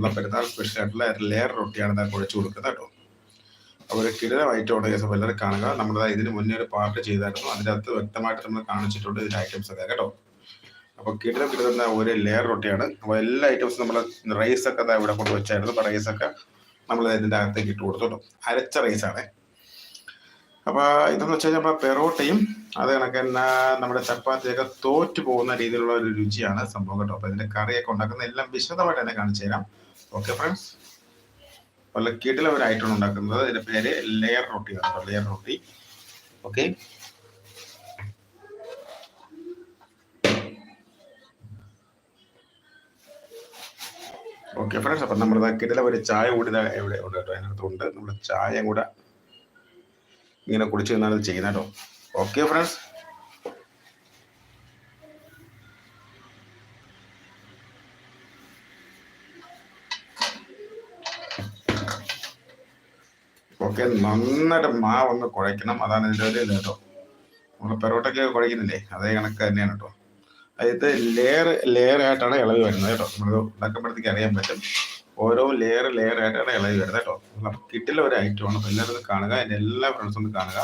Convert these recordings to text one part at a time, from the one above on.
നമ്മളെ പെരുന്നാൾ സ്പെഷ്യൽ ആയിട്ടുള്ള ലെയർ റൊട്ടിയാണ് ഇതാ കുഴച്ച് കൊടുക്കുന്നത് കേട്ടോ. അപ്പോൾ ഒരു കിടിലമായിട്ടുണ്ട് കേസ് എല്ലാവരും കാണുക. നമ്മുടെ ഇതിന് മുന്നേ ഒരു പാർട്ട് ചെയ്തായിരുന്നു. അതിന്റെ അകത്ത് വ്യക്തമായിട്ട് നമ്മൾ കാണിച്ചിട്ടുണ്ട് ഇതിന്റെ ഐറ്റംസ് ഒക്കെ കേട്ടോ. അപ്പോൾ കിടിലം കിട്ടുന്ന ഒരു ലെയർ റൊട്ടിയാണ്. അപ്പോൾ എല്ലാ ഐറ്റംസും നമ്മൾ റൈസ് ഒക്കെ ദാ ഇവിടെ കൊണ്ട് വെച്ചായിരുന്നു. അപ്പോൾ റൈസൊക്കെ നമ്മൾ ഇതിന്റെ അകത്തേക്ക് ഇട്ട് കൊടുത്തു അരച്ച റൈസാണേ അപ്പോൾ ഇതെന്ന് വെച്ച് കഴിഞ്ഞാൽ നമ്മുടെ പെറോട്ടയും അത് കണക്ക് തന്നെ നമ്മുടെ ചപ്പാത്തിയൊക്കെ തോറ്റു പോകുന്ന രീതിയിലുള്ള ഒരു രുചിയാണ് സംഭവം കേട്ടോ. അപ്പോൾ ഇതിന്റെ കറിയൊക്കെ ഉണ്ടാക്കുന്ന എല്ലാം വിശദമായിട്ട് തന്നെ കാണിച്ചു തരാം. ഓക്കെ ഫ്രണ്ട്സ് വല്ല കീട്ടിൽ ഐറ്റം ഉണ്ടാക്കുന്നത്. അതിന്റെ പേര് ലെയർ റൊട്ടി ആണ് ലെയർ റൊട്ടി ഓക്കെ ഓക്കെ ഫ്രണ്ട്സ് അപ്പം നമ്മുടെ കിടല ഒരു ചായ കൂടി ഇവിടെ ഉണ്ട് കേട്ടോ? അതിനകത്തുണ്ട് നമ്മൾ ചായ കൂടെ ഇങ്ങനെ കുടിച്ച് നിന്നാണ് ഇത് കേട്ടോ. ഓക്കെ ഫ്രണ്ട്സ് ഓക്കെ നന്നായിട്ട് മാവ് ഒന്ന് കുഴയ്ക്കണം. അതാണ് ഇതിന്റെ ഒരു ഇത് നമ്മൾ പെറോട്ടയ്ക്ക് കുഴയ്ക്കുന്നില്ലേ? അതേ കണക്ക് തന്നെയാണ് കേട്ടോ. അതായത് ലെയർ ലെയർ ആയിട്ടാണ് ഇളവ് വരുന്നത് കേട്ടോ. നമ്മൾ ഉണ്ടാക്കുമ്പോഴത്തേക്ക് അറിയാൻ പറ്റും. ഓരോ ലെയർ ലെയർ ആയിട്ടാണ് ഇളവ് വരുന്നത് കേട്ടോ. കിട്ടില്ല ഒരു ഐറ്റം ആണ്. എല്ലാവരും കാണുക. എന്റെ എല്ലാ ഫ്രണ്ട്സും ഒന്ന് കാണുക.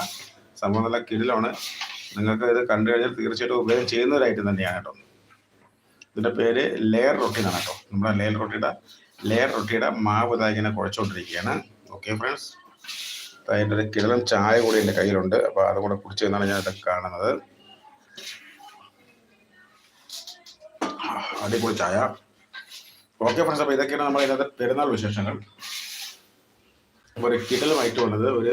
സംഭവം നല്ല കിടിലാണ്. നിങ്ങൾക്ക് ഇത് കണ്ടു കഴിഞ്ഞാൽ തീർച്ചയായിട്ടും ഉപയോഗം ചെയ്യുന്ന ഒരു ഐറ്റം തന്നെയാണ് കേട്ടോ. ഇതിന്റെ പേര് ലെയർ റൊട്ടി എന്നാണ് കേട്ടോ. നമ്മുടെ ലെയർ റൊട്ടിയുടെ ലെയർ റൊട്ടിയുടെ മാവ് ഇതായി ഇങ്ങനെ കുഴച്ചുകൊണ്ടിരിക്കുകയാണ്. ഓക്കെ ഫ്രണ്ട്സ് അതിന്റെ ഒരു കിടലം ചായ കൂടി എന്റെ കയ്യിലുണ്ട്. അപ്പോൾ അതും കൂടെ കുടിച്ച് എന്നാണ് ഞാൻ ഇതൊക്കെ കാണുന്നത്. അടിപൊളി ചായ. ഓക്കെ ഫ്രണ്ട്സ് അപ്പോൾ ഇതൊക്കെയാണ് നമ്മൾ ഇതിനകത്ത് പെരുന്നാൾ വിശേഷങ്ങൾ. ഒരു കിടലുമായിട്ട് വന്നത് ഒരു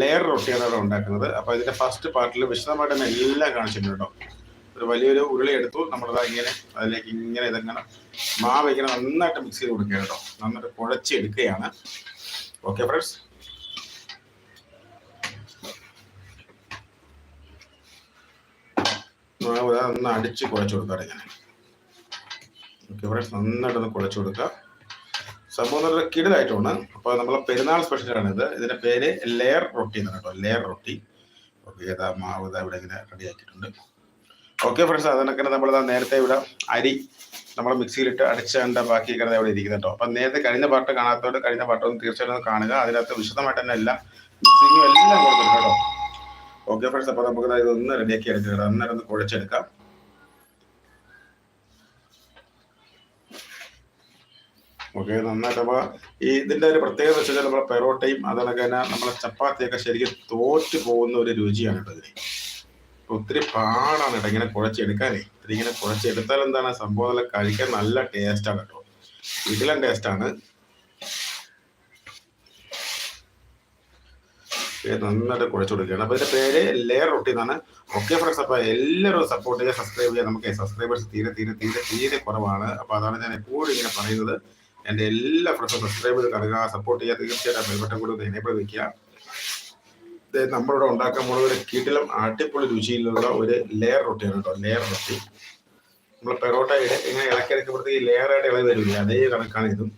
ലെയർ റൊട്ടിയാണ് അവിടെ ഉണ്ടാക്കുന്നത്. അപ്പോൾ ഇതിന്റെ ഫസ്റ്റ് പാർട്ടിൽ വിശദമായിട്ട് തന്നെ എല്ലാം കാണിച്ചിട്ടുണ്ട്? കേട്ടോ ഒരു വലിയൊരു ഉരുളി എടുത്തു. നമ്മളത് ഇങ്ങനെ അതിലേക്ക് ഇങ്ങനെ ഇതങ്ങനെ മാവ് ഇങ്ങനെ നന്നായിട്ട് മിക്സ് ചെയ്ത് കൊടുക്കുക കേട്ടോ. നന്നായിട്ട് കുഴച്ചെടുക്കുകയാണ് ഓക്കെ ഫ്രണ്ട്സ് മാവ് ദാ ഒന്ന് അടിച്ച് കുഴച്ച് കൊടുക്കാം ഇങ്ങനെ. ഓക്കെ ഇവിടെ നന്നായിട്ടൊന്ന് കുഴച്ച് കൊടുക്കുക. സംഭവം നല്ല കിടിലായിട്ടാണ്. അപ്പോൾ നമ്മളെ പെരുന്നാൾ സ്പെഷ്യലാണ് ഇത് ഇതിന്റെ പേര് ലെയർ റൊട്ടി എന്നാണ് കേട്ടോ. ലെയർ റൊട്ടി. ഓക്കെ ഏതാ മാവ് ഇതാ ഇവിടെ ഇങ്ങനെ റെഡി ആക്കിയിട്ടുണ്ട്. ഓക്കെ ഫ്രണ്ട്സ് അതിനൊക്കെ നമ്മൾ നേരത്തെ ഇവിടെ അരി നമ്മൾ മിക്സിയിലിട്ട് അടിച്ചേണ്ട ബാക്കി കിടന്ന് അവിടെ ഇരിക്കുന്നത് കേട്ടോ. അപ്പം നേരത്തെ കഴിഞ്ഞ പാട്ട് കാണാത്തവരുടെ കഴിഞ്ഞ പാട്ടൊന്ന് തീർച്ചയായിട്ടും കാണുക. അതിനകത്ത് വിശദമായിട്ട് തന്നെ എല്ലാം മിക്സിങ്ങും എല്ലാം കൊടുത്തിട്ടുണ്ട് കേട്ടോ. ഓക്കെ ഫ്രണ്ട്സ് അപ്പോൾ നമുക്ക് ഇതൊന്ന് റെഡിയാക്കി എടുക്കുക അന്നേരം ഒന്ന് കുഴച്ചെടുക്കാം. ഓക്കെ നന്നായിട്ട് അപ്പോൾ ഈ ഇതിന്റെ ഒരു പ്രത്യേകത വെച്ചാൽ നമ്മളെ പെറോട്ടയും അതുപോലെ തന്നെ നമ്മളെ ചപ്പാത്തിയൊക്കെ ശരിക്കും തോറ്റു പോകുന്ന ഒരു രുചിയാണ് കേട്ടോ ഇതിന്. ഒത്തിരി പാടാണ് കേട്ടോ ഇങ്ങനെ കുഴച്ചെടുക്കാനേ. ഇത്തിരി ഇങ്ങനെ കുഴച്ചെടുത്താൽ എന്താണ് സംഭവം? കഴിക്കാൻ നല്ല ടേസ്റ്റാണ് കേട്ടോ. ഇതിലും ടേസ്റ്റാണ് നന്നായിട്ട് കുഴച്ചു കൊടുക്കുകയാണ് അപ്പോൾ അതിന്റെ പേര് ലെയർ റൊട്ടി എന്നാണ്. ഓക്കെ ഫ്രണ്ട്സ് അപ്പോൾ എല്ലാവരും സപ്പോർട്ട് ചെയ്യുക സബ്സ്ക്രൈബ് ചെയ്യുക നമുക്ക് സബ്സ്ക്രൈബേഴ്സ് തീരെ തീരെ തീരെ തീരെ കുറവാണ്. അപ്പോൾ അതാണ് ഞാൻ എപ്പോഴും ഇങ്ങനെ പറയുന്നത്. എന്റെ എല്ലാ ഫ്രണ്ട്സും സബ്സ്ക്രൈബ് ചെയ്ത് കാണുക സപ്പോർട്ട് ചെയ്യുക തീർച്ചയായിട്ടും ബെൽബട്ടം കൂടി എനേബിൾ വെക്കുക. ഇത് നമ്മളിവിടെ ഉണ്ടാക്കാൻ പോകുന്ന ഒരു കീട്ടിലും അടിപൊളി രുചിയിലുള്ള ഒരു ലെയർ റൊട്ടിയാണ് കേട്ടോ. ലെയർ റൊട്ടി നമ്മൾ പെറോട്ടയുടെ ഇങ്ങനെ ഇളക്കി ഇറക്കുമ്പോഴത്തേക്ക് ലെയർ ലെയറായിട്ട് ഇളകി വരില്ല? അതേ കണക്കാണ് ഇതും.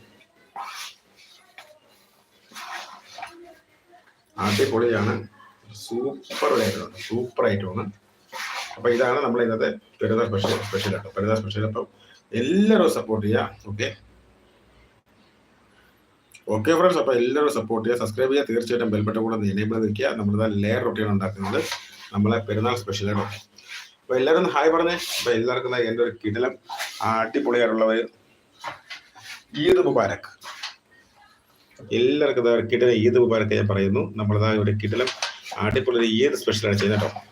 അടിപൊളിയാണ് സൂപ്പർ ആയിട്ടുണ്ട് സൂപ്പർ ആയിട്ടാണ് അപ്പൊ ഇതാണ് നമ്മൾ ഇന്നത്തെ പെരുന്നാൾ സ്പെഷ്യൽ സ്പെഷ്യൽ ആട്ടോ പെരുന്നാൾ സ്പെഷ്യൽ അപ്പം എല്ലാവരും സപ്പോർട്ട് ചെയ്യുക ഓക്കെ ഓക്കെ ഫ്രണ്ട്സ് അപ്പോൾ എല്ലാവരും സപ്പോർട്ട് ചെയ്യുക സബ്സ്ക്രൈബ് ചെയ്യുക തീർച്ചയായിട്ടും ബെൽബട്ടൺ കൂടെ എനേബിൾ നിൽക്കുക നമ്മളിതാ ലെയർ റൊട്ടിയാണ് ഉണ്ടാക്കുന്നത് നമ്മളെ പെരുന്നാൾ സ്പെഷ്യൽ ആട്ടോ അപ്പോൾ എല്ലാവരും ഹായ് പറഞ്ഞേ. അപ്പോൾ എല്ലാവർക്കും എന്റെ ഒരു കിടലം അടിപൊളിയായിട്ടുള്ള ഈദ് മുബാരക്. എല്ലാവർക്കും കിടലം ഈദ് മുബാരക്ക് ഞാൻ പറയുന്നു. നമ്മളതാ ഇവിടെ കിടലം അടിപൊളി ഒരു ഈദ് സ്പെഷ്യലാണ് ചെയ്യുന്നത് കേട്ടോ.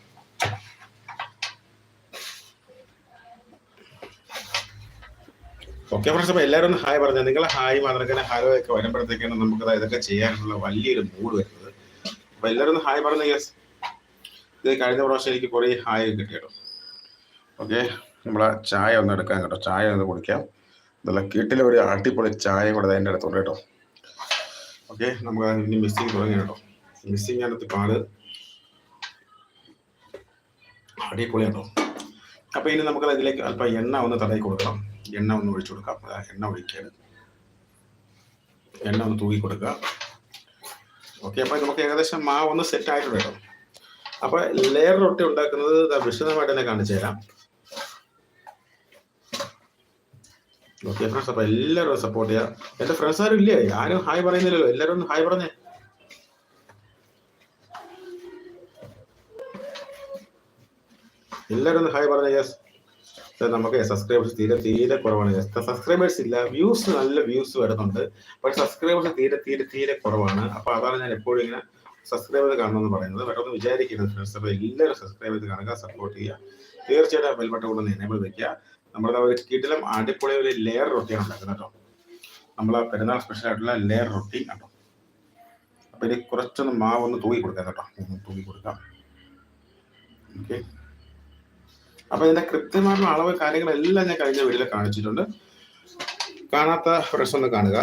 ഓക്കെ ഫ്രണ്ട്സ് അപ്പോൾ എല്ലാവരും ഹായ് പറഞ്ഞാൽ നിങ്ങളെ ഹായ് മാത്രം ഹലോ ഒക്കെ വരുമ്പോഴത്തേക്കാണ് നമുക്ക് ഇതൊക്കെ ചെയ്യാനുള്ള വലിയൊരു മൂഡ് വരുന്നത്. അപ്പോൾ എല്ലാവരും ഹായ് പറഞ്ഞ യെസ് ഇത് കഴിഞ്ഞ പ്രാവശ്യം എനിക്ക് കുറേ ഹായ് കിട്ടി കേട്ടോ ഓക്കെ നമ്മളെ ചായ ഒന്ന് എടുക്കാൻ കേട്ടോ. ചായ ഒന്ന് കുടിക്കാം. നല്ല കീട്ടിലെ ഒരു അടിപൊളി ചായ കൂടെ അതിന്റെ അടുത്തുണ്ട് കേട്ടോ. ഓക്കെ നമുക്ക് ഇനി മിസ്സിങ് തുടങ്ങി കേട്ടോ. മിസ്സിങ് അതിനകത്ത് പാട്. അടിപൊളി കേട്ടോ അപ്പോൾ ഇനി നമുക്ക് അതിലേക്ക് അല്പം എണ്ണ ഒന്ന് തടയി കൊടുക്കണം. എണ്ണ ഒന്ന് ഒഴിച്ചു കൊടുക്കാം. എണ്ണ ഒഴിക്കുകയാണ് എണ്ണ ഒന്ന് തൂക്കി കൊടുക്കുക. ഓക്കെ അപ്പോൾ നമുക്ക് ഏകദേശം മാവ് ഒന്ന് സെറ്റ് ആയിട്ടുണ്ട് കേട്ടോ. അപ്പോൾ ലെയർ റൊട്ടി ഉണ്ടാക്കുന്നത് വിശദമായിട്ട് തന്നെ കാണിച്ചു തരാം. ഓക്കെ ഫ്രണ്ട്സ് അപ്പൊ എല്ലാവരും സപ്പോർട്ട് ചെയ്യാം. എന്റെ ഫ്രണ്ട്സ് ആരും ഇല്ലേ ആരും ഹായ് പറയുന്നില്ലല്ലോ. എല്ലാവരും ഒന്ന് ഹായ് പറഞ്ഞേ. എല്ലാവരും ഒന്ന് ഹായ് പറഞ്ഞേ യെസ് നമുക്ക് സബ്സ്ക്രൈബേഴ്സ് തീരെ തീരെ കുറവാണ് സബ്സ്ക്രൈബേഴ്സ് ഇല്ല. വ്യൂസ് നല്ല വ്യൂസ് വരുന്നുണ്ട്. പക്ഷെ സബ്സ്ക്രൈബേഴ്സ് തീരെ തീരെ തീരെ കുറവാണ്. അപ്പൊ അതാണ് ഞാൻ എപ്പോഴും ഇങ്ങനെ സബ്സ്ക്രൈബ് ചെയ്ത് കാണണമെന്ന് പറയുന്നത്. പെട്ടെന്ന് വിചാരിക്കുന്നത് ഫ്രണ്ട്സ് അപ്പൊ എല്ലാവരും സബ്സ്ക്രൈബ് ചെയ്ത് കാണുക സപ്പോർട്ട് ചെയ്യുക. തീർച്ചയായിട്ടും ബെൽ ബട്ടൺ കൊണ്ടൊന്ന് എനേബിൾ വെക്കുക. നമ്മുടെ ഒരു കീട്ടിലും അടിപൊളി ഒരു ലെയർ റൊട്ടിയാണ് ഉണ്ടാക്കുന്നത് കേട്ടോ. നമ്മൾ പെരുന്നാൾ സ്പെഷ്യൽ ആയിട്ടുള്ള ലെയർ റൊട്ടി കേട്ടോ അപ്പൊ ഇനി കുറച്ചൊന്ന് മാവ് ഒന്ന് തൂക്കി കൊടുക്കാം കേട്ടോ. തൂക്കി കൊടുക്കാം. ഓക്കെ അപ്പൊ ഇതിന്റെ കൃത്യമായിട്ടുള്ള അളവ് കാര്യങ്ങളെല്ലാം ഞാൻ കഴിഞ്ഞ വീഡിയോയിൽ കാണിച്ചിട്ടുണ്ട്. കാണാത്ത ഫ്രണ്ട്സ് ഒന്ന് കാണുക.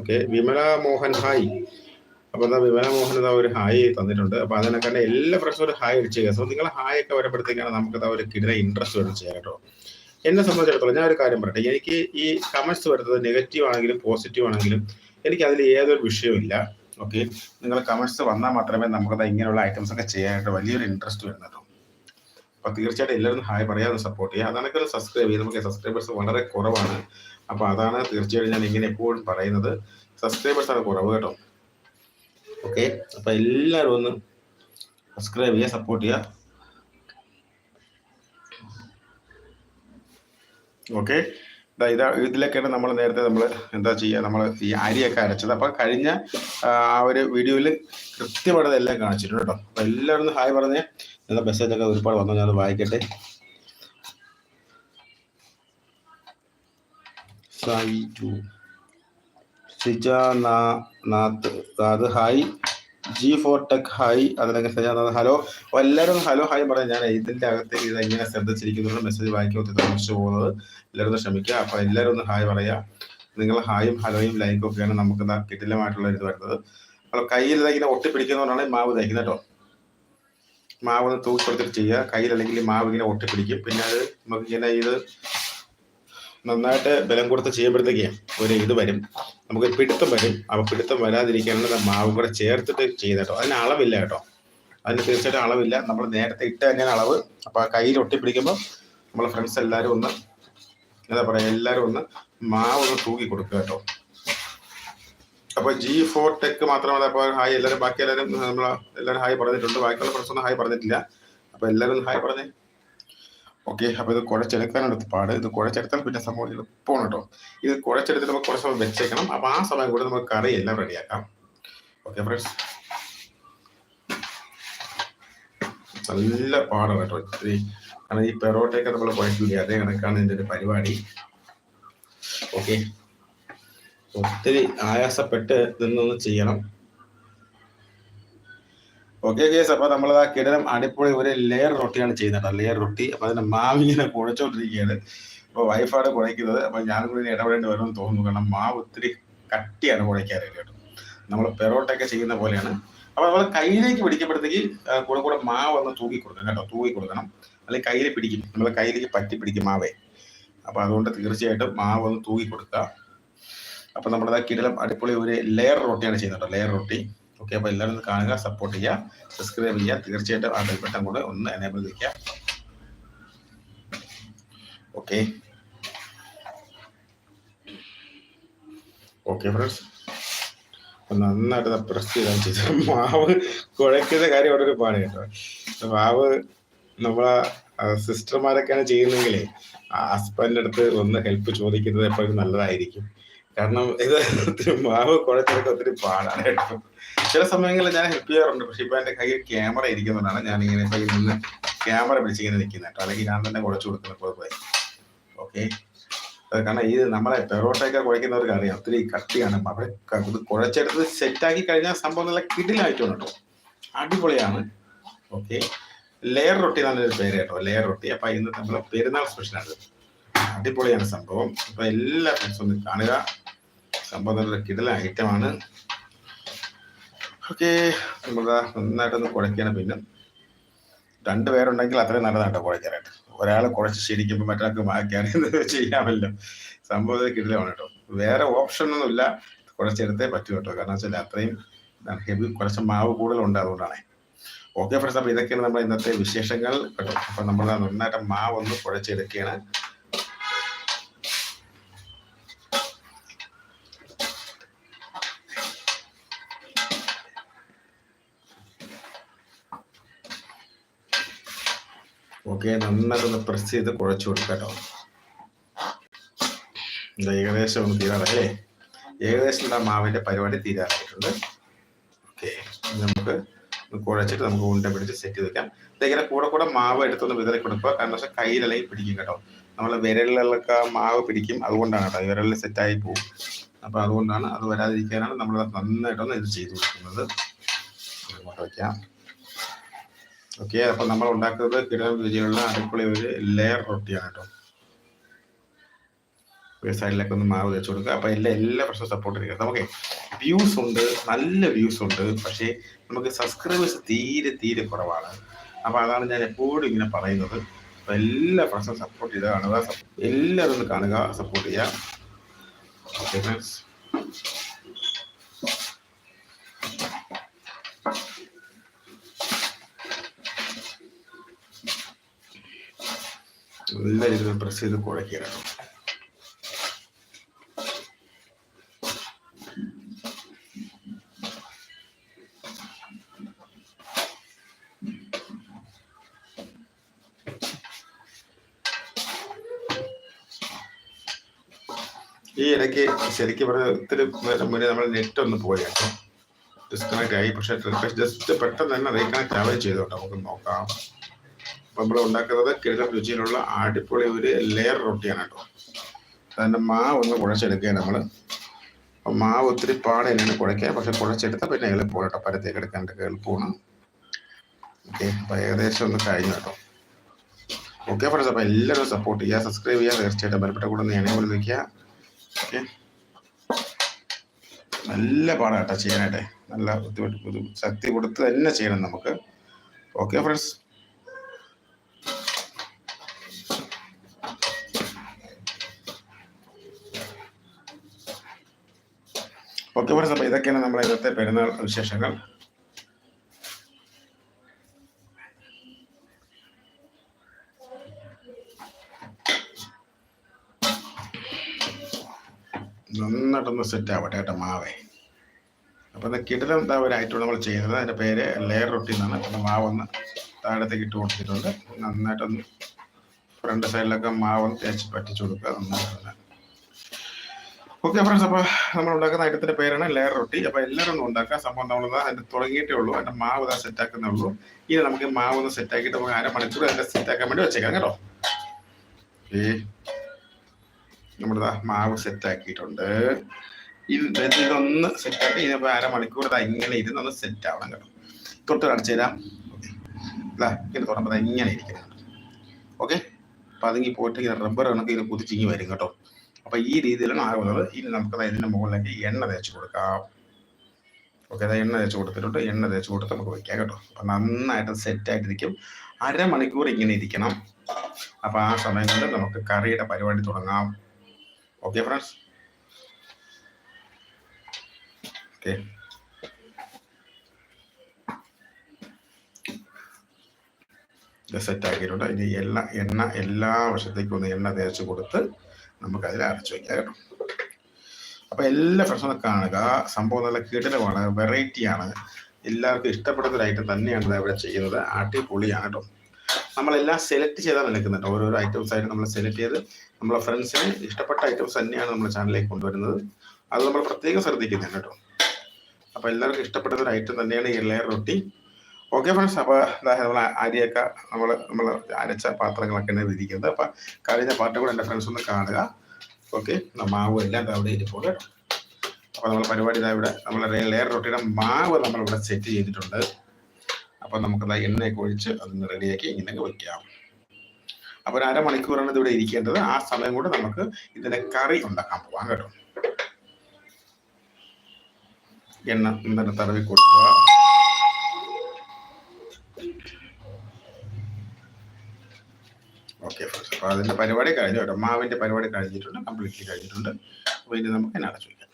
Okay Vimala Mohan hi. അപ്പൊ എന്താ വിമല മോഹൻ ഇതാ ഒരു ഹായ് തന്നിട്ടുണ്ട്. അപ്പൊ അതിനൊക്കെ എല്ലാ ഫ്രണ്ട്സും ഒരു ഹായ് അടിച്ചു കേസോ നിങ്ങൾ ഹായ് ഒക്കെ വരുമ്പോഴത്തേക്കാണ് നമുക്ക് ഇതാ ഒരു കിടില ഇൻട്രസ്റ്റ് വരും ചെയ്യാം കേട്ടോ. എന്നെ സംബന്ധിച്ചിടത്തോളം ഞാൻ ഒരു കാര്യം പറയട്ടെ. എനിക്ക് ഈ കമന്റ്സ് വരുന്നത് നെഗറ്റീവ് ആണെങ്കിലും പോസിറ്റീവ് ആണെങ്കിലും എനിക്ക് അതിൽ ഏതൊരു വിഷയമില്ല ഓക്കെ നിങ്ങൾ കമന്റ്സ് വന്നാൽ മാത്രമേ നമുക്കത് ഇങ്ങനെയുള്ള ഐറ്റംസ് ഒക്കെ ചെയ്യാനായിട്ട് വലിയൊരു ഇൻട്രസ്റ്റ് വരുന്നുള്ളൂ. അപ്പൊ തീർച്ചയായിട്ടും എല്ലാവരും ഹായ് പറയാതെ സപ്പോർട്ട് ചെയ്യുക അതാണ് സബ്സ്ക്രൈബ് ചെയ്യുക നമുക്ക് സബ്സ്ക്രൈബേഴ്സ് വളരെ കുറവാണ്. അപ്പൊ അതാണ് തീർച്ചയായിട്ടും ഞാൻ ഇങ്ങനെ എപ്പോഴും പറയുന്നത്. സബ്സ്ക്രൈബേഴ്സ് ആണ് കുറവ് കേട്ടോ. ഓക്കെ അപ്പൊ എല്ലാവരും ഒന്ന് സബ്സ്ക്രൈബ് ചെയ്യുക സപ്പോർട്ട് ചെയ്യുക. ഓക്കെ. ഇതാ ഇതിലൊക്കെയാണ് നമ്മൾ നേരത്തെ നമ്മൾ എന്താ ചെയ്യുക നമ്മൾ ഈ അരിയൊക്കെ അരച്ചത്. അപ്പം കഴിഞ്ഞ ആ ഒരു വീഡിയോയിൽ കൃത്യമായിട്ട് എല്ലാം കാണിച്ചിട്ടുണ്ട് കേട്ടോ. അപ്പം എല്ലാവരും ഹായ് പറഞ്ഞേ. എന്താ മെസ്സേജ് ഒക്കെ ഒരുപാട് വന്നു ഞാനത് വായിക്കട്ടെ. സായി ടു. സിജ നാത്ത്. അത് hi. G for tech hi അതിനൊക്കെ സജാനാഥ് ഹലോ. എല്ലാവരും ഹലോ ഹായ് പറയാം ഞാൻ ഇതിന്റെ അകത്ത് ഇത് എങ്ങനെ ശ്രദ്ധിച്ചിരിക്കുന്നു മെസ്സേജ് വായിക്കാൻ ഒത്തിരി താമസിച്ചു പോകുന്നത്. എല്ലാവരും ഒന്ന് ക്ഷമിക്കുക. അപ്പോൾ എല്ലാവരും ഒന്ന് ഹായ് പറയാം. നിങ്ങൾ ഹായും ഹലോയും ലൈക്കും ഒക്കെയാണ് നമുക്ക് കിട്ടില്ലമായിട്ടുള്ള ഇത് വരുന്നത്. അപ്പോൾ കയ്യിൽ ഇങ്ങനെ ഒട്ടിപ്പിടിക്കുന്നതുകൊണ്ടാണ് മാവ് തയ്ക്കുന്നത് കേട്ടോ. മാവ് ഒന്ന് തൂക്കി കൊടുത്തിട്ട് ചെയ്യുക. കയ്യിൽ അല്ലെങ്കിൽ മാവ് ഇങ്ങനെ ഒട്ടിപ്പിടിക്കും പിന്നെ അത് നമുക്ക് ഇങ്ങനെ ഇത് നന്നായിട്ട് ബലം കൊടുത്ത് ചെയ്യുമ്പോഴത്തേക്ക് ഒരു ഇത് വരും. നമുക്ക് പിടുത്തം വരും. അപ്പൊ പിടുത്തം വരാതിരിക്കാനുള്ള മാവും കൂടെ ചേർത്തിട്ട് ചെയ്യുന്ന കേട്ടോ. അതിന് അളവില്ല കേട്ടോ. അതിന് തീർച്ചയായിട്ടും അളവില്ല. നമ്മൾ നേരത്തെ ഇട്ട് തന്നെയാണ് അളവ്. അപ്പോൾ ആ കയ്യിൽ ഒട്ടിപ്പിടിക്കുമ്പോൾ നമ്മളെ ഫ്രണ്ട്സ് എല്ലാവരും ഒന്ന് എന്താ പറയാ എല്ലാവരും ഒന്ന് മാവ് ഒന്ന് തൂക്കി കൊടുക്കുക കേട്ടോ. അപ്പൊ ജി ഫോർ ടെക് മാത്രമല്ല അപ്പോൾ ഹായ് എല്ലാവരും ബാക്കി എല്ലാവരും നമ്മൾ എല്ലാവരും ഹായ് പറഞ്ഞിട്ടുണ്ട്. ബാക്കിയുള്ള ഫ്രണ്ട്സ് ഒന്നും ഹായ് പറഞ്ഞിട്ടില്ല. അപ്പോൾ എല്ലാവരും ഹായ് പറഞ്ഞേ. ഓക്കെ അപ്പൊ ഇത് കുഴച്ചെടുക്കാനാണ് പാട്. ഇത് കുഴച്ചെടുത്താൽ പിന്നെ സംഭവം എളുപ്പമാണ് കേട്ടോ ഇത് കുഴച്ചെടുത്ത് നമുക്ക് കുറച്ച് സമയം വെച്ചേക്കണം. അപ്പൊ ആ സമയം കൂടെ നമുക്ക് കറി എല്ലാം റെഡിയാക്കാം ഓക്കെ ഫ്രണ്ട്സ് നല്ല പാടാണ് കേട്ടോ ഇത്തിരി കാരണം ഈ പെറോട്ടയൊക്കെ നമ്മൾ പോയിട്ടില്ല അതേ കണക്കാണ് ഇതിന്റെ ഒരു പരിപാടി. ഓക്കെ ഒത്തിരി ആയാസപ്പെട്ട് നിന്നൊന്ന് ചെയ്യണം. ഓക്കെ കേസ് അപ്പൊ നമ്മൾ ആ കിടനം അടിപൊളി ഒരു ലെയർ റൊട്ടിയാണ് ചെയ്യുന്നത്. ലെയർ റൊട്ടി. അപ്പൊ അതിന്റെ മാവിങ്ങനെ കുഴച്ചോണ്ടിരിക്കുകയാണ്. അപ്പൊ വൈഫാണ് കുഴയ്ക്കുന്നത് അപ്പൊ ഞാനും കൂടി ഇടപെടേണ്ടി വരുമെന്ന് തോന്നുന്നു. കാരണം മാവ് ഒത്തിരി കട്ടിയാണ് കുഴയ്ക്കാനായിട്ട് കേട്ടോ. നമ്മൾ പെറോട്ടൊക്കെ ചെയ്യുന്ന പോലെയാണ്. അപ്പൊ നമ്മൾ കയ്യിലേക്ക് പിടിക്കുമ്പോഴത്തേക്ക് കൂടെ കൂടെ മാവ് ഒന്ന് തൂക്കി കൊടുക്കണം കേട്ടോ. തൂക്കി കൊടുക്കണം. അല്ലെങ്കിൽ കയ്യിൽ പിടിക്കും. നമ്മൾ കയ്യിലേക്ക് പറ്റി പിടിക്കും മാവേ. അപ്പൊ അതുകൊണ്ട് തീർച്ചയായിട്ടും മാവ് ഒന്ന് തൂക്കി കൊടുക്കുക. അപ്പൊ നമ്മുടെ കിടലം അടിപൊളി ഒരു ലെയർ റൊട്ടിയാണ് ചെയ്യുന്നത് ലെയർ റൊട്ടി. ഓക്കെ അപ്പോൾ എല്ലാവരും കാണുക സപ്പോർട്ട് ചെയ്യുക സബ്സ്ക്രൈബ് ചെയ്യുക. തീർച്ചയായിട്ടും ആ ബെൽബട്ടൺ കൂടെ ഒന്ന് എനേബിൾ ചെയ്യുക. ഓക്കെ. ഓക്കെ ഫ്രണ്ട്സ് നന്നായിട്ട് പ്രസ് ചെയ്താൽ ചെയ്തു മാവ് കുഴക്കുന്ന കാര്യം അവിടെ ഒരു പാട് കേട്ടോ. മാവ് നമ്മളെ സിസ്റ്റർമാരൊക്കെയാണ് ചെയ്യുന്നെങ്കിലേ ഹസ്ബൻഡിന്റെ അടുത്ത് ഒന്ന് ഹെൽപ്പ് ചോദിക്കുന്നത് എപ്പോഴും നല്ലതായിരിക്കും. കാരണം ഇത് ഒത്തിരി മാവ് കുഴച്ചെടുക്കാൻ ഒത്തിരി പാടാണ് ചില സമയങ്ങളിൽ ഞാൻ ഹെൽപ്പ് ചെയ്യാറുണ്ട്. പക്ഷെ ഇപ്പൊ എന്റെ കയ്യിൽ ക്യാമറ ഇരിക്കുന്നതാണ് ഞാൻ ഇങ്ങനെ കയ്യിൽ നിന്ന് ക്യാമറ പിടിച്ചിങ്ങനെ നിൽക്കുന്നത് കേട്ടോ. അല്ലെങ്കിൽ ഞാൻ തന്നെ കുഴച്ചു കൊടുക്കുന്ന പോയി. ഓക്കെ. കാരണം ഇത് നമ്മളെ പെറോട്ടയൊക്കെ കുഴക്കുന്നവർക്ക് അറിയാം. ഒത്തിരി കട്ടിയാണ്. അവിടെ കുഴച്ചെടുത്ത് സെറ്റാക്കി കഴിഞ്ഞാൽ സംഭവം നല്ല കിടിലായിട്ടുണ്ട് കേട്ടോ. അടിപൊളിയാണ്. ഓക്കെ. ലെയർ റൊട്ടി നല്ലൊരു പേര് കേട്ടോ. ലെയർ റൊട്ടി. അപ്പൊ ഇന്ന് നമ്മളെ പെരുന്നാൾ സ്പെഷ്യലാണ് അടിപൊളിയാണ് സംഭവം. അപ്പൊ എല്ലാ ഫ്രണ്ട്സും ഒന്ന് കാണുക. സംഭവം നല്ല കിടല ഐറ്റമാണ് ഓക്കെ നമ്മൾ നന്നായിട്ടൊന്ന് കുഴക്കണം പിന്നെ. രണ്ട് പേരുണ്ടെങ്കിൽ അത്രയും നല്ലതാണ് കുഴക്കാനായിട്ട്. ഒരാൾ കുഴച്ച് ശരിക്കുമ്പോൾ മറ്റൊരാൾക്ക് മാറ്റാൻ ചെയ്യാമല്ലോ. സംഭവം കിടലാണ് കേട്ടോ. വേറെ ഓപ്ഷൻ ഒന്നുമില്ല കുഴച്ചെടുത്തേ പറ്റൂ കേട്ടോ. കാരണം വെച്ചാൽ അത്രയും ഹെവി കുറച്ച് മാവ് കൂടുതലുണ്ട് അതുകൊണ്ടാണ്. ഓക്കെ ഫ്രണ്ട്സ് അപ്പോൾ ഇതൊക്കെയാണ് നമ്മുടെ ഇന്നത്തെ വിശേഷങ്ങൾ കേട്ടോ. അപ്പം നമ്മൾ നന്നായിട്ട് മാവ് ഒന്ന് കുഴച്ചെടുക്കുകയാണ്. ഓക്കെ നന്നായിട്ടൊന്ന് പ്രസ് ചെയ്ത് കുഴച്ച് കൊടുക്കുക കേട്ടോ ഏകദേശം ഒന്ന് തീരാറല്ലേ ഏകദേശം ആ മാവിന്റെ പരിപാടി തീരാറായിട്ടുണ്ട്. ഓക്കെ നമുക്ക് കുഴച്ചിട്ട് നമുക്ക് ഉണ്ട പിടിച്ച് സെറ്റ് ചെയ്ത് വെക്കാം. ഇങ്ങനെ കൂടെ കൂടെ മാവ് എടുത്തൊന്ന് വിതറി കൊടുക്കുക. കാരണം വെച്ചാൽ കയ്യിലല്ലെങ്കിൽ പിടിക്കും കേട്ടോ. നമ്മൾ വിരലിലൊക്കെ മാവ് പിടിക്കും. അതുകൊണ്ടാണ് കേട്ടോ. വിരലിൽ സെറ്റായി പോകും അപ്പോൾ അതുകൊണ്ടാണ് അത് വരാതിരിക്കാനാണ് നമ്മൾ നന്നായിട്ടൊന്ന് ഇത് ചെയ്തു കൊടുക്കുന്നത്. അങ്ങോട്ട് വയ്ക്കാം ഓക്കെ അപ്പോൾ നമ്മൾ ഉണ്ടാക്കുന്നത് കിടന്ന രുചിയുള്ള അടിപൊളി ഒരു ലെയർ റൊട്ടിയാണ് കേട്ടോ. ഒരു സൈഡിലൊക്കെ ഒന്ന് മാവ് വെച്ചു കൊടുക്കുക. അപ്പൊ എല്ലാ എല്ലാ പ്രശ്നവും സപ്പോർട്ട് ചെയ്യുക നമുക്ക് വ്യൂസ് ഉണ്ട് നല്ല വ്യൂസ് ഉണ്ട് പക്ഷേ നമുക്ക് സബ്സ്ക്രൈബേഴ്സ് തീരെ തീരെ കുറവാണ്. അപ്പോൾ അതാണ് ഞാൻ എപ്പോഴും ഇങ്ങനെ പറയുന്നത്. അപ്പോൾ എല്ലാ പ്രശ്നവും സപ്പോർട്ട് ചെയ്ത് കാണുക. എല്ലാവരും കാണുക സപ്പോർട്ട് ചെയ്യുക. ഓക്കെ ഫ്രണ്ട്സ് നല്ല രീതിയിൽ പ്രസ് ചെയ്ത് ഈ ഇടയ്ക്ക് ശരിക്കും പറഞ്ഞ ഒത്തിരി മുന്നേ നമ്മൾ നെറ്റ് ഒന്ന് പോയി കേട്ടോ ഡിസ്കണക്ട് ആയി. പക്ഷെ ജസ്റ്റ് പെട്ടെന്ന് തന്നെ റീകണക്ട് ആവുകയും ചെയ്തോട്ടോ നമുക്ക് നോക്കാം. നമ്മൾ ഉണ്ടാക്കുന്നത് കിഴക്കൻ രുചിയിലുള്ള അടിപൊളി ഒരു ലെയർ റൊട്ടിയാണ് കേട്ടോ. അതിന്റെ മാവ് ഒന്ന് കുഴച്ചെടുക്കുക നമ്മൾ അപ്പം മാവ് ഒത്തിരി പാടെ തന്നെയാണ് കുഴയ്ക്കുക പക്ഷെ കുഴച്ചെടുത്താൽ പിന്നെ എളുപ്പമാണ് കേട്ടോ. പരത്തേക്ക് എടുക്കാനൊക്കെ എളുപ്പമാണ്. ഓക്കെ അപ്പം ഏകദേശം ഒന്ന് കഴിഞ്ഞു കേട്ടോ. ഓക്കെ ഫ്രണ്ട്സ് അപ്പം എല്ലാവരും സപ്പോർട്ട് ചെയ്യുക സബ്സ്ക്രൈബ് ചെയ്യുക. തീർച്ചയായിട്ടും ബലപ്പെട്ട കൂടെ ഒന്ന് പോലെ നിൽക്കുക ഓക്കെ. നല്ല പാടാണ് കേട്ടോ ചെയ്യാനായിട്ടെ. നല്ല ബുദ്ധിമുട്ട് ശക്തി കൊടുത്ത് തന്നെ ചെയ്യണം നമുക്ക്. ഓക്കെ ഫ്രണ്ട്സ് ഓക്കെ ഫ്രണ്ട്സ് അപ്പോൾ ഇതൊക്കെയാണ് നമ്മുടെ ഇന്നത്തെ പെരുന്നാൾ വിശേഷങ്ങൾ. നന്നായിട്ടൊന്ന് സെറ്റ് ആവട്ടെ കേട്ടോ മാവേ. അപ്പോൾ ഇത് കിടലം ഐറ്റം നമ്മൾ ചെയ്യുന്നത്. അതിന്റെ പേര് ലെയർ റൊട്ടി എന്നാണ്. അപ്പോൾ മാവൊന്ന് താഴത്തേക്ക് ഇട്ട് കൊടുത്തിട്ടുണ്ട്. നന്നായിട്ടൊന്ന് ഫ്രണ്ട് സൈഡിലൊക്കെ മാവൊന്ന് തേച്ച് പറ്റിച്ചു കൊടുക്കുക. നന്നായിട്ടുണ്ട് ഓക്കെ ഫ്രണ്ട്സ് അപ്പോൾ നമ്മൾ ഉണ്ടാക്കുന്ന ഐറ്റത്തിന്റെ പേരാണ് ലെയർ റൊട്ടി അപ്പോൾ എല്ലാവരും ഒന്നും ഉണ്ടാക്കുക. സംഭവം നമ്മൾ അതിന്റെ തുടങ്ങിയിട്ടേ ഉള്ളൂ. അതിന്റെ മാവ് ഇതാ സെറ്റ് ആക്കുന്നേ ഉള്ളൂ. ഇനി നമുക്ക് മാവ് ഒന്ന് സെറ്റ് ആക്കിയിട്ട് നമുക്ക് അരമണിക്കൂർ അതിന്റെ സെറ്റ് ആക്കാൻ വേണ്ടി വെച്ചേക്കാം കേട്ടോ. ഏ നമ്മുടെ മാവ് സെറ്റ് ആക്കിയിട്ടുണ്ട്. ഇത് ഇതൊന്ന് സെറ്റ് ആക്കി ഇതിപ്പോൾ അരമണിക്കൂർ ഇതാ ഇങ്ങനെ ഇരുന്ന് സെറ്റ് ആവണം കേട്ടോ. തൊട്ട് കാണിച്ചു തരാം. ഇതാ ഇങ്ങനെ തുറന്നപ്പോൾ ഇങ്ങനെ ഇരിക്കുന്നുണ്ട്. ഓക്കെ അപ്പം അതിങ്ങി പോയിട്ട് ഇങ്ങനെ റബ്ബർ കണക്ക് ഇങ്ങനെ കുതിച്ചിങ്ങി വരും കേട്ടോ. അപ്പൊ ഈ രീതിയിലാണ് ആകുന്നത്. ഇനി നമുക്ക് ഇതിന്റെ മുകളിലേക്ക് എണ്ണ തേച്ച് കൊടുക്കാം. ഓക്കെ എണ്ണ തേച്ച് കൊടുത്തിട്ടുണ്ട്. എണ്ണ തേച്ച് കൊടുത്ത് നമുക്ക് വെക്കാം കേട്ടോ. അപ്പൊ നന്നായിട്ട് സെറ്റ് ആയിട്ടിരിക്കും. അരമണിക്കൂർ ഇങ്ങനെ ഇരിക്കണം. അപ്പൊ ആ സമയം കൊണ്ട് നമുക്ക് കറിയുടെ പരിപാടി തുടങ്ങാം. ഓക്കെ ഫ്രണ്ട്സ് ഓക്കെ സെറ്റ് ആക്കിയിട്ടുണ്ട്. ഇനി എല്ലാ എണ്ണ എല്ലാ വശത്തേക്കും ഒന്ന് എണ്ണ തേച്ച് കൊടുത്ത് നമുക്ക് അതിൽ അടച്ചു വയ്ക്കാം അപ്പൊ എല്ലാ ഫ്രണ്ട്സും കാണുക. സംഭവം നല്ല കിടലമാണ് വെറൈറ്റിയാണ് എല്ലാവർക്കും ഇഷ്ടപ്പെടുന്ന ഒരു ഐറ്റം തന്നെയാണ് ഇവിടെ ചെയ്യുന്നത്. അടിപൊളിയാണ് കേട്ടോ. നമ്മളെല്ലാം സെലക്ട് ചെയ്താണ് നിൽക്കുന്നുണ്ട് ഓരോരോ ഐറ്റംസ് ആയിട്ട് നമ്മൾ സെലക്ട് ചെയ്ത് നമ്മളെ ഫ്രണ്ട്സിന് ഇഷ്ടപ്പെട്ട ഐറ്റംസ് തന്നെയാണ് നമ്മുടെ ചാനലിലേക്ക് കൊണ്ടുവരുന്നത്. അത് നമ്മൾ പ്രത്യേകം ശ്രദ്ധിക്കുന്നുണ്ട് കേട്ടോ. അപ്പൊ എല്ലാവർക്കും ഇഷ്ടപ്പെടുന്ന ഒരു ഐറ്റം തന്നെയാണ് ഈ ലെയർ റൊട്ടി ഓക്കെ ഫ്രണ്ട്സ് അപ്പോൾ നമ്മൾ അരിയൊക്കെ നമ്മൾ നമ്മൾ അരച്ച പാത്രങ്ങളൊക്കെ തന്നെ വിരിക്കുന്നത് അപ്പം കഴിഞ്ഞ പാട്ട് കൂടെ എന്റെ ഫ്രണ്ട്സ് ഒന്ന് കാണുക. ഓക്കെ മാവ് എല്ലാം അവിടെ ഇരിപ്പോൾ അപ്പൊ നമ്മൾ പരിപാടി ഇതാ ഇവിടെ നമ്മൾ ലെയർ റൊട്ടിയുടെ മാവ് നമ്മൾ ഇവിടെ സെറ്റ് ചെയ്തിട്ടുണ്ട്. അപ്പോൾ നമുക്കത് എണ്ണയൊക്കെ ഒഴിച്ച് അതൊന്ന് റെഡിയാക്കി ഇങ്ങനെ വയ്ക്കാം അപ്പോൾ ഒരു അരമണിക്കൂറാണ് ഇതിവിടെ ഇരിക്കേണ്ടത്. ആ സമയം കൂടെ നമുക്ക് ഇതിന്റെ കറി ഉണ്ടാക്കാൻ പോവാം കേട്ടോ. എണ്ണ എന്നിട്ട് തടവി കൊടുക്കുക. ഓക്കെ ഫ്രണ്ട്സ് അപ്പോൾ അതിന്റെ പരിപാടി കഴിഞ്ഞു. കേട്ടോ മാവിന്റെ പരിപാടി കഴിഞ്ഞിട്ടുണ്ട് കംപ്ലീറ്റ്ലി കഴിഞ്ഞിട്ടുണ്ട്. അപ്പോൾ ഇനി നമുക്ക് എന്നെ ചോദിക്കാം.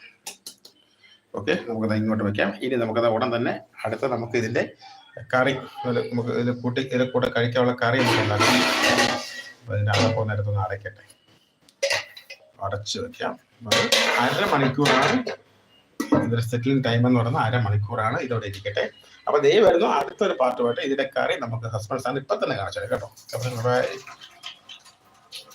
ഓക്കെ നമുക്കത് ഇങ്ങോട്ട് വയ്ക്കാം ഇനി നമുക്കത് ഉടൻ തന്നെ അടുത്ത നമുക്ക് ഇതിന്റെ കറി നമുക്ക് ഇതിൽ കൂട്ടി ഇതിൽ കൂടെ കഴിക്കാനുള്ള കറി നമുക്ക് ഉണ്ടാക്കാം. അപ്പോൾ ഇതിന്റെ അടപ്പം നേരത്തൊന്ന് അടയ്ക്കട്ടെ. അടച്ച് വയ്ക്കാം അര മണിക്കൂറാണ്. ഇതിന്റെ സെറ്റിലിംഗ് ടൈം എന്ന് പറയുന്നത് അര മണിക്കൂറാണ്. ഇതോടെ ഇരിക്കട്ടെ. അപ്പൊ ദേ വരുന്നു. അടുത്തൊരു പാർട്ടുമായിട്ട് ഇതിന്റെ കറി നമുക്ക് ഹസ്ബൻഡ് ആണ് ഇപ്പൊ തന്നെ കാണിച്ചു കേട്ടോ. അപ്പൊ നിങ്ങളുടെ